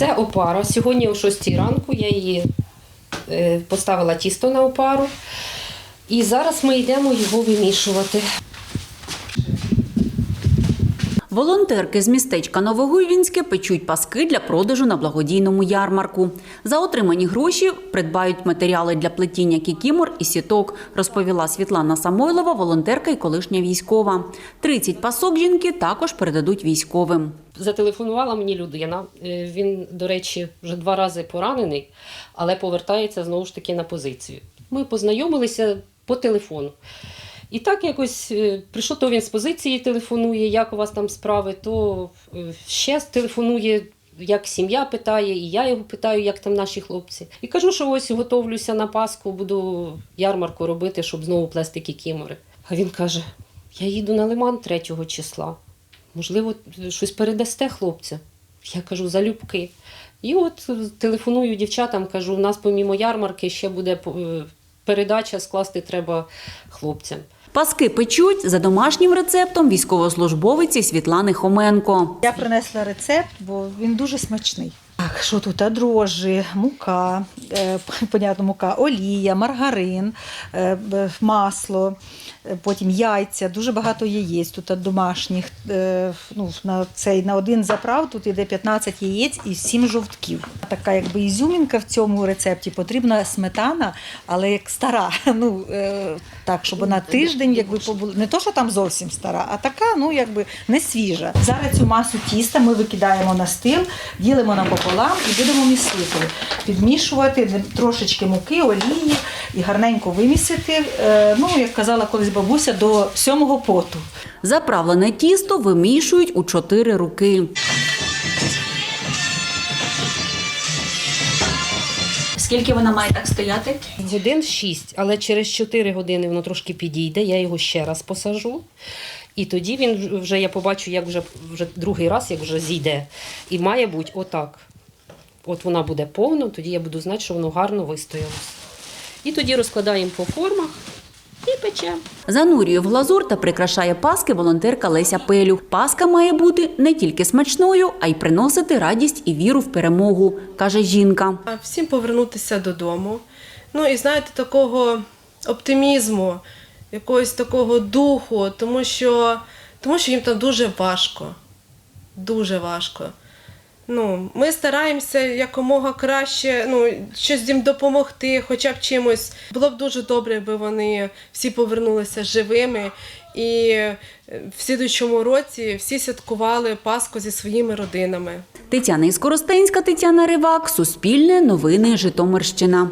Це опара. Сьогодні о 6 ранку я її е, поставила тісто на опару. І зараз ми йдемо його вимішувати. Волонтерки з містечка Новогуйвінське печуть паски для продажу на благодійному ярмарку. За отримані гроші придбають матеріали для плетіння кікімор і сіток, розповіла Світлана Самойлова, волонтерка і колишня військова. 30 пасок жінки також передадуть військовим. Зателефонувала мені людина. Е, Він, до речі, вже два рази поранений, але повертається знову ж таки на позицію. Ми познайомилися по телефону. І так якось е, прийшов, то він з позиції телефонує, як у вас там справи, то е, ще телефонує, як сім'я питає, і я його питаю, як там наші хлопці. І кажу, що ось готовлюся на Пасху, буду ярмарку робити, щоб знову плести кікімори. А він каже: я їду на Лиман 3 числа. Можливо, щось передасте хлопця. Я кажу, залюбки. І от телефоную дівчатам, кажу, у нас помімо ярмарки ще буде е, передача, скласти треба хлопцям. Паски печуть за домашнім рецептом військовослужбовиці Світлани Хоменко. Я принесла рецепт, бо він дуже смачний. Так, що тут? Дрожжі, мука, е, понятно, мука, олія, маргарин, е, масло, е, потім яйця, дуже багато яєць тут домашніх. Ну, на, цей, на один заправ тут йде 15 яєць і 7 жовтків. Така якби ізюмінка в цьому рецепті потрібна сметана, але як стара. Ну, так, щоб вона тиждень якби побула. Не то, що там зовсім стара, а така, ну якби не свіжа. Зараз цю масу тіста ми викидаємо на стил, ділимо напополам і будемо місити. Підмішувати трошечки муки, олії і гарненько вимісити. е, Ну, як казала колись бабуся, до сьомого поту. Заправлене тісто вимішують у чотири руки. Скільки вона має так стояти? Годин 6, але через 4 години воно трошки підійде, я його ще раз посажу. І тоді він вже я побачу, як вже, вже другий раз, як вже зійде. І має бути отак. От вона буде повна, тоді я буду знати, що воно гарно вистоялося. І тоді розкладаємо по формах і печемо. Занурює в глазур та прикрашає паски волонтерка Леся Пелю. Паска має бути не тільки смачною, а й приносити радість і віру в перемогу, каже жінка. Всім повернутися додому. Ну і знаєте, такого оптимізму, якогось такого духу, тому що, тому що їм там дуже важко. Дуже важко. Ну, ми стараємося якомога краще ну, щось їм допомогти, хоча б чимось. Було б дуже добре, якби вони всі повернулися живими і в слідуючому році всі святкували Пасху зі своїми родинами. Тетяна Іскоростенська, Тетяна Ривак, Суспільне, Новини Житомирщина.